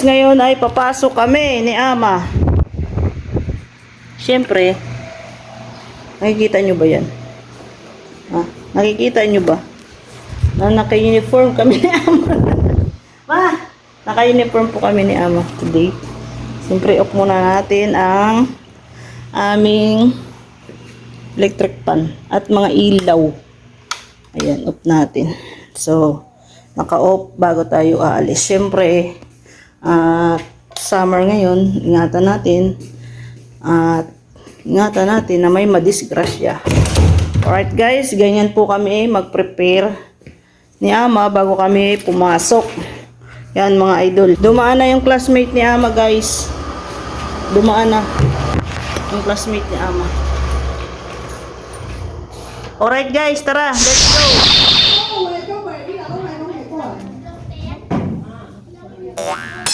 ngayon ay papasok kami ni Ama. Siyempre, nakikita nyo ba yan? Ha? Nakikita nyo ba? Na naka-uniform kami ni Ama. Ma, naka-uniform po kami ni Ama today. Siyempre, off muna natin ang aming electric pan at mga ilaw. Ayan, off natin. So, naka-off bago tayo aalis. Siyempre, at summer ngayon, ingatan natin. At ingatan natin na may madisgrasya. Alright guys, ganyan po kami mag-prepare ni Ama bago kami pumasok. Yan mga idol. Dumaan na yung classmate ni Ama guys. Dumaan na yung classmate ni Ama. Alright guys, tara, let's go! Oh,